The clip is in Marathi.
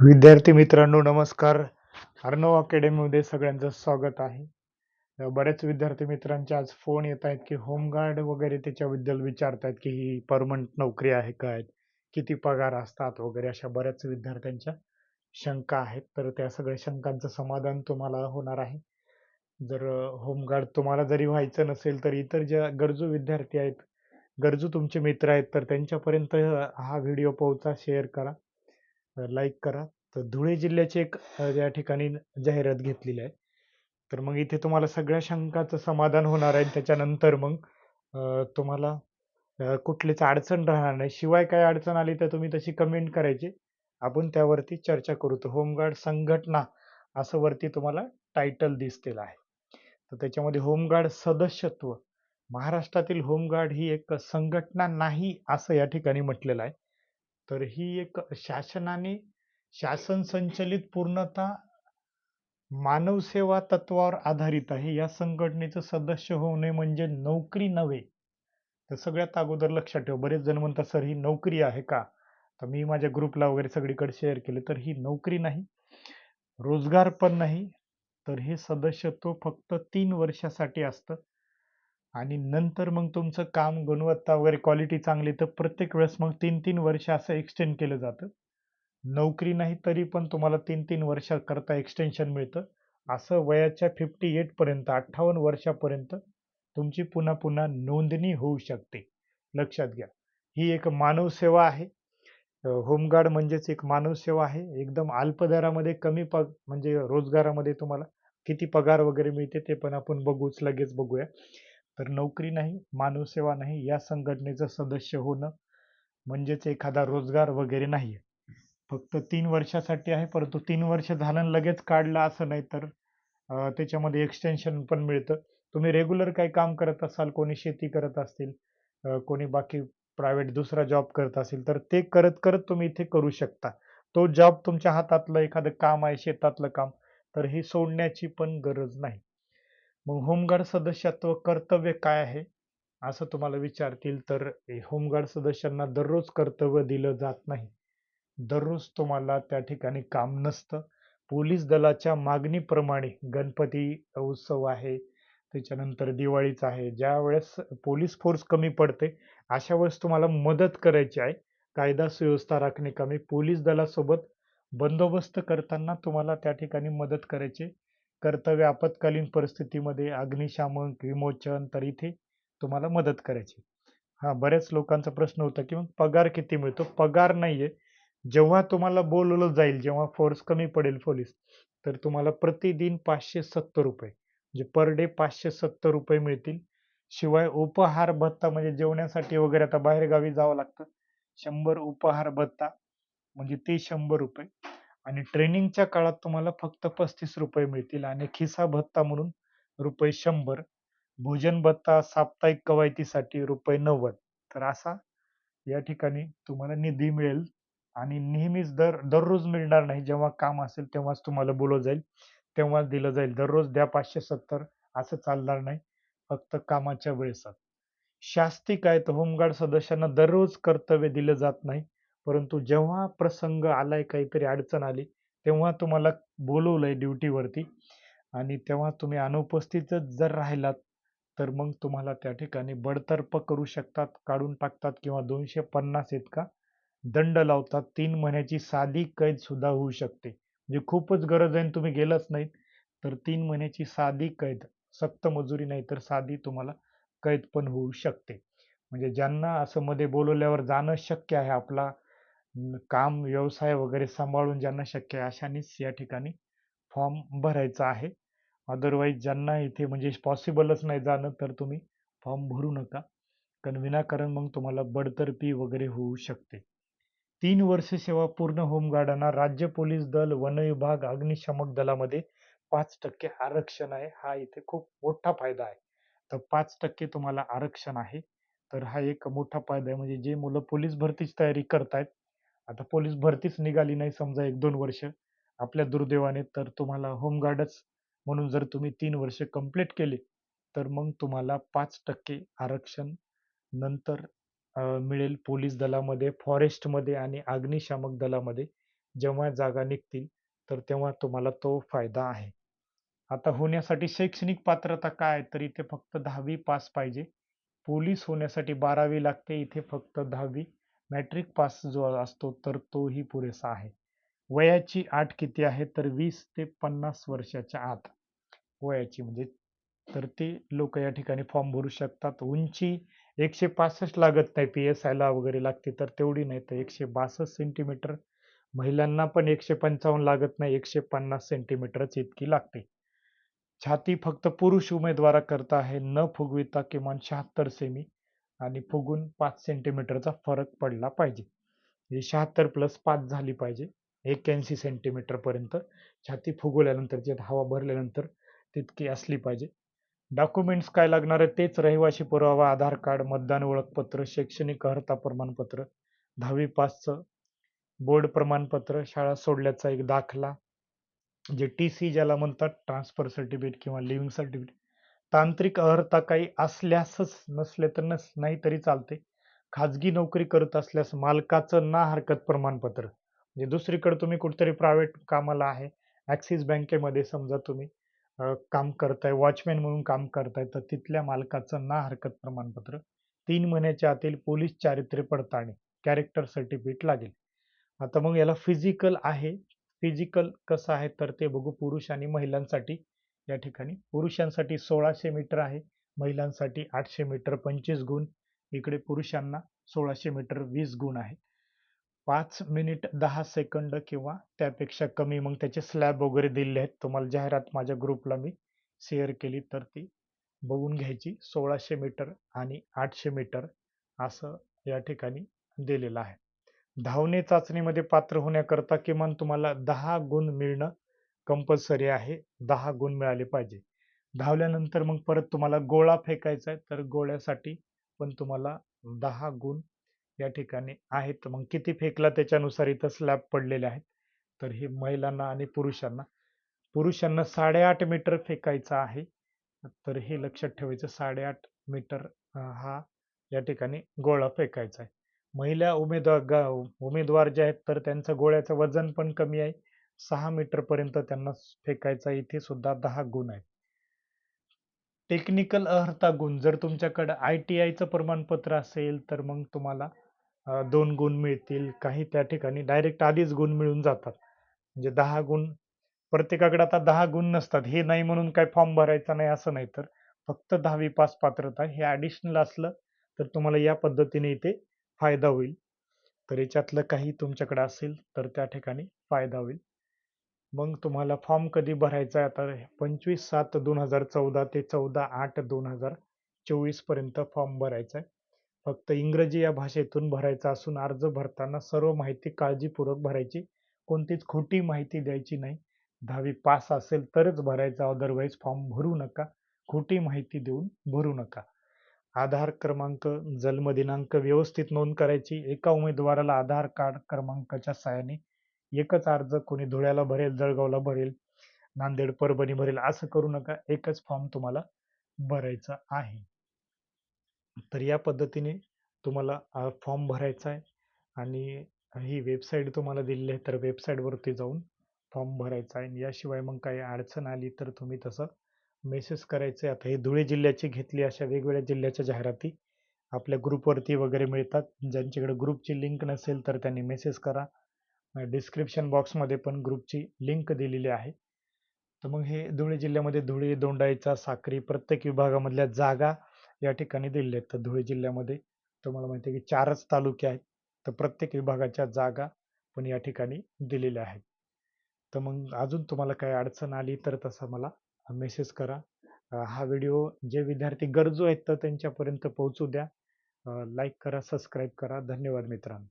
विद्यार्थी मित्रांनो नमस्कार. अर्णव अकॅडमीमध्ये सगळ्यांचं स्वागत आहे. बऱ्याच विद्यार्थी मित्रांचे आज फोन येत आहेत की होमगार्ड वगैरे त्याच्याबद्दल विचारतायत की ही परमनंट नोकरी आहे काय किती पगार असतात वगैरे अशा बऱ्याच विद्यार्थ्यांच्या शंका आहेत. तर त्या सगळ्या शंकांचं समाधान तुम्हाला होणार आहे. जर होमगार्ड तुम्हाला जरी व्हायचं नसेल तर इतर ज्या गरजू विद्यार्थी आहेत गरजू तुमचे मित्र आहेत तर त्यांच्यापर्यंत हा व्हिडिओ पोहोचा शेअर करा. लाईक करा. तर धुळे जिल्ह्याची एक या ठिकाणी जाहिरात घेतलेली आहे. तर मग इथे तुम्हाला सगळ्या शंकाचं समाधान होणार आहे. त्याच्यानंतर मग तुम्हाला कुठलीच अडचण राहणार नाही. शिवाय काय अडचण आली तर तुम्ही तशी कमेंट करायची. आपण त्यावरती चर्चा करू. तर होमगार्ड संघटना असं वरती तुम्हाला टायटल दिसतील आहे. तर त्याच्यामध्ये होमगार्ड सदस्यत्व. महाराष्ट्रातील होमगार्ड ही एक संघटना नाही असं या ठिकाणी म्हटलेलं आहे. तर ही एक शासनाने शासन संचलित पूर्णतः मानवसेवा तत्वावर आधारित आहे. या संघटनेचं सदस्य होणे म्हणजे नोकरी नव्हे. तर सगळ्यात अगोदर लक्षात ठेव. बरेच जण म्हणतात सर ही नोकरी आहे का? तर मी माझ्या ग्रुपला वगैरे सगळीकडे शेअर केले तर ही नोकरी नाही रोजगार पण नाही. तर हे सदस्यत्व फक्त तीन वर्षासाठी असतं. आणि नंतर मग तुमचं काम गुणवत्ता वगैरे क्वालिटी चांगली तर प्रत्येक वेळेस मग तीन तीन वर्ष असं एक्सटेंड केलं जातं. नोकरी नाही तरी पण तुम्हाला तीन तीन वर्षाकरता एक्सटेन्शन मिळतं. असं वयाच्या फिफ्टी एट पर्यंत अठ्ठावन्न वर्षापर्यंत तुमची पुन्हा पुन्हा नोंदणी होऊ शकते. लक्षात घ्या. ही एक मानव सेवा आहे. होमगार्ड म्हणजेच एक मानव सेवा आहे. एकदम अल्प दरामध्ये कमी पग म्हणजे रोजगारामध्ये तुम्हाला किती पगार वगैरे मिळते ते पण आपण बघूच लगेच बघूया. तर नोकरी नाही मानव सेवा नाही या संघटनेचं सदस्य होणं म्हणजेच एखादा रोजगार वगैरे नाही फक्त तीन वर्षासाठी आहे परंतु तीन वर्ष झालं लगेच काढलं असं नाही तर त्याच्यामध्ये एक्सटेन्शन पण मिळतं. तुम्ही रेग्युलर काही काम करत असाल कोणी शेती करत असतील कोणी बाकी प्रायव्हेट दुसरा जॉब करत असेल तर ते करत करत तुम्ही इथे करू शकता. तो जॉब तुमच्या हातातलं एखादं काम आहे शेतातलं काम तर हे सोडण्याची पण गरज नाही. मग होमगार्ड सदस्यत्व कर्तव्य काय आहे? असं तुम्हाला विचारतील तर होमगार्ड सदस्यांना दररोज कर्तव्य दिलं जात नाही. दररोज तुम्हाला त्या ठिकाणी काम नसतं. पोलीस दलाच्या मागणीप्रमाणे गणपती उत्सव आहे त्याच्यानंतर दिवाळीचा आहे. ज्या वेळेस पोलीस फोर्स कमी पडते अशा वेळेस तुम्हाला मदत करायची आहे. कायदा सुव्यवस्था राखणे कमी पोलीस दलासोबत बंदोबस्त करताना तुम्हाला त्या ठिकाणी मदत करायची कर्तव्य आपत्कालीन परिस्थितीमध्ये अग्निशामक विमोचन तर इथे तुम्हाला मदत करायची. हा बऱ्याच लोकांचा प्रश्न होता की मग पगार किती मिळतो? पगार नाहीये. जेव्हा तुम्हाला बोलवलं जाईल जेव्हा फोर्स कमी पडेल पोलीस तर तुम्हाला प्रतिदिन पाचशे सत्तर रुपये म्हणजे पर डे पाचशे सत्तर रुपये मिळतील. शिवाय उपहार भत्ता म्हणजे जेवण्यासाठी वगैरे आता बाहेरगावी जावं लागतं. शंभर उपहार भत्ता म्हणजे ते शंभर रुपये. आणि ट्रेनिंगच्या काळात तुम्हाला फक्त पस्तीस रुपये मिळतील आणि खिसा भत्ता म्हणून रुपये शंभर भोजन भत्ता साप्ताहिक कवायतीसाठी रुपये नव्वद. तर असा या ठिकाणी तुम्हाला निधी मिळेल आणि नेहमीच दर दररोज मिळणार नाही. जेव्हा काम असेल तेव्हाच तुम्हाला बोलवलं जाईल. तेव्हाच दिलं जाईल. दररोज द्या पाचशे सत्तर असं चालणार नाही. फक्त कामाच्या वेळेसात शास्ती काय? तर होमगार्ड सदस्यांना दररोज कर्तव्य दिलं जात नाही. परंतु जेव्हा प्रसंग आलाय काहीतरी अडचण आली तेव्हा तुम्हाला बोलवलंय ड्युटीवरती आणि तेव्हा तुम्ही अनुपस्थितच जर राहिलात तर मग तुम्हाला त्या ठिकाणी बडतर्फ करू शकतात काढून टाकतात किंवा दोनशे पन्नास इतका दंड लावतात. तीन महिन्याची साधी कैद सुद्धा होऊ शकते. म्हणजे खूपच गरज आहे आणि तुम्ही गेलंच नाही तर तीन महिन्याची साधी कैद सक्त मजुरी नाही तर साधी तुम्हाला कैद पण होऊ शकते. म्हणजे ज्यांना असं मध्ये बोलवल्यावर जाणं शक्य आहे आपला काम व्यवसाय वगैरे सांभाळून ज्यांना शक्य आहे अशानेच या ठिकाणी फॉर्म भरायचा आहे. अदरवाईज ज्यांना इथे म्हणजे पॉसिबलच नाही जाणं तर तुम्ही फॉर्म भरू नका. कारण विनाकारण मग तुम्हाला बडतर्फी वगैरे होऊ शकते. तीन वर्ष सेवा पूर्ण होमगार्डांना राज्य पोलीस दल वन विभाग दलामध्ये पाच टक्के आरक्षण आहे. हा इथे खूप मोठा फायदा आहे. तर पाच टक्के तुम्हाला आरक्षण आहे. तर हा एक मोठा फायदा आहे. म्हणजे जे मुलं पोलीस भरतीची तयारी करतायत आता पोलीस भरतीच निघाली नाही समजा एक दोन वर्ष. आपल्या दुर्दैवाने तर तुम्हाला होमगार्डच म्हणून जर तुम्ही तीन वर्ष कंप्लीट केले तर मग तुम्हाला पाच टक्के आरक्षण नंतर मिळेल पोलीस दलामध्ये फॉरेस्टमध्ये आणि अग्निशामक दलामध्ये जेव्हा जागा निघतील तर तेव्हा तुम्हाला तो फायदा आहे. आता होण्यासाठी शैक्षणिक पात्रता काय तर इथे फक्त दहावी पास पाहिजे. पोलीस होण्यासाठी बारावी लागते इथे फक्त दहावी मॅट्रिक पास जो असतो तर तोही पुरेसा आहे. वयाची आठ किती आहे? तर वीस ते पन्नास वर्षाच्या आत. वयाची म्हणजे तर ते लोक या ठिकाणी फॉर्म भरू शकतात. उंची एकशे पासष्ट लागत नाही पी एस आयला वगैरे लागते तर तेवढी नाही. तर एकशे बासष्ट सेंटीमीटर महिलांना पण एकशे पंचावन्न लागत नाही एकशे पन्नास सेंटीमीटरच इतकी लागते. छाती फक्त पुरुष उमेदवाराकरता आहे न फुगविता किमान शहात्तर सेमी आणि फुगून पाच सेंटीमीटरचा फरक पडला पाहिजे. म्हणजे शहात्तर प्लस पाच झाली पाहिजे. एक्क्याऐंशी सेंटीमीटरपर्यंत छाती फुगवल्यानंतर जे हवा भरल्यानंतर तितकी असली पाहिजे. डॉक्युमेंट्स काय लागणार आहे तेच रहिवासी पुरावा आधार कार्ड मतदान ओळखपत्र शैक्षणिक अर्हता प्रमाणपत्र दहावी पासचं बोर्ड प्रमाणपत्र शाळा सोडल्याचा एक दाखला. जे टी सी ज्याला म्हणतात ट्रान्सफर सर्टिफिकेट किंवा लिव्हिंग सर्टिफिकेट तांत्रिक अर्हता काही असल्यासच नसले तर नस नाही तरी चालते. खाजगी नोकरी करत असल्यास मालकाचं ना हरकत प्रमाणपत्र. म्हणजे दुसरीकडे तुम्ही कुठेतरी प्रायव्हेट कामाला आहे ॲक्सिस बँकेमध्ये समजा तुम्ही काम करताय वॉचमॅन म्हणून काम करताय तर तिथल्या मालकाचं ना हरकत प्रमाणपत्र तीन महिन्याच्या आतील पोलीस चारित्र्य पडताळणी कॅरेक्टर सर्टिफिकेट लागेल. आता मग याला फिजिकल आहे. फिजिकल कसं आहे तर ते बघू पुरुष आणि महिलांसाठी. या ठिकाणी. पुरुषांसाठी सोळाशे मीटर आहे. महिलांसाठी आठशे मीटर पंचवीस गुण. इकडे पुरुषांना सोळाशे मीटर वीस गुण आहे. पाच मिनिट दहा सेकंद किंवा त्यापेक्षा कमी. मग त्याचे स्लॅब वगैरे दिलेले आहेत. तुम्हाला जाहिरात माझ्या ग्रुपला मी शेअर केली. तर ती बघून घ्यायची. सोळाशे मीटर आणि आठशे मीटर असं या ठिकाणी दिलेलं आहे. धावणे चाचणीमध्ये पात्र होण्याकरता किमान तुम्हाला दहा गुण मिळणं कंपल्सरी आहे. दहा गुण मिळाले पाहिजे. धावल्यानंतर मग परत तुम्हाला गोळा फेकायचा आहे तर गोळ्यासाठी पण तुम्हाला दहा गुण या ठिकाणी आहेत. मग किती फेकला त्याच्यानुसार इथं स्लॅब पडलेले आहेत. तर हे महिलांना आणि पुरुषांना. पुरुषांना साडेआठ मीटर फेकायचं आहे. तर हे लक्षात ठेवायचं साडेआठ मीटर हा या ठिकाणी गोळा फेकायचा आहे. महिला उमेदवार उमेदवार जे आहेत तर त्यांचं गोळ्याचं वजन पण कमी आहे. सहा मीटर पर्यंत त्यांना फेकायचा इथे सुद्धा दहा गुण आहेत. टेक्निकल अर्हता गुण जर तुमच्याकडे आय टी आयचं प्रमाणपत्र असेल तर मग तुम्हाला दोन गुण मिळतील. काही त्या ठिकाणी डायरेक्ट आधीच गुण मिळून जातात. म्हणजे दहा गुण प्रत्येकाकडे आता दहा गुण नसतात. हे नाही म्हणून काय फॉर्म भरायचा नाही असं नाही. तर फक्त दहावी पास पात्रता हे ॲडिशनल असलं तर तुम्हाला या पद्धतीने इथे फायदा होईल. तर याच्यातलं काही तुमच्याकडे असेल तर त्या ठिकाणी फायदा होईल. मग तुम्हाला फॉर्म कधी भरायचा आहे? आता पंचवीस सात दोन हजार चौदा ते चौदा आठ दोन हजार चोवीसपर्यंत फॉर्म भरायचा आहे. फक्त इंग्रजी या भाषेतून भरायचा असून अर्ज भरताना सर्व माहिती काळजीपूर्वक भरायची. कोणतीच खोटी माहिती द्यायची नाही. दहावी पास असेल तरच भरायचा. अदरवाईज फॉर्म भरू नका. खोटी माहिती देऊन भरू नका. आधार क्रमांक जन्मदिनांक व्यवस्थित नोंद करायची. एका उमेदवाराला आधार कार्ड क्रमांकाच्या साहाय्याने एकच अर्ज कोणी धुळ्याला भरेल जळगावला भरेल नांदेड परभणी भरेल असं करू नका. एकच फॉर्म तुम्हाला भरायचा आहे. तर या पद्धतीने तुम्हाला फॉर्म भरायचा आहे आणि ही वेबसाईट तुम्हाला दिलेली आहे तर वेबसाईटवरती जाऊन फॉर्म भरायचा आहे. याशिवाय मग काही अडचण आली तर तुम्ही तसं मेसेज करायचं. आहे आता हे धुळे जिल्ह्याची घेतली अशा वेगवेगळ्या जिल्ह्याच्या जाहिराती आपल्या ग्रुपवरती वगैरे मिळतात. ज्यांच्याकडे ग्रुपची लिंक नसेल तर त्यांनी मेसेज करा. डिस्क्रिप्शन बॉक्समध्ये पण ग्रुपची लिंक दिलेली आहे. तर मग हे धुळे जिल्ह्यामध्ये धुळे दोंडाईचा साक्री प्रत्येक विभागामधल्या जागा या ठिकाणी दिलेले आहेत. तर धुळे जिल्ह्यामध्ये तुम्हाला माहिती आहे की चारच तालुके आहेत. तर प्रत्येक विभागाच्या जागा पण या ठिकाणी दिलेल्या आहेत. तर मग अजून तुम्हाला काही अडचण आली तर तसा मला मेसेज करा. हा व्हिडिओ जे विद्यार्थी गरजू आहेत तर त्यांच्यापर्यंत पोहोचू द्या. लाईक करा सबस्क्राईब करा. धन्यवाद मित्रांनो.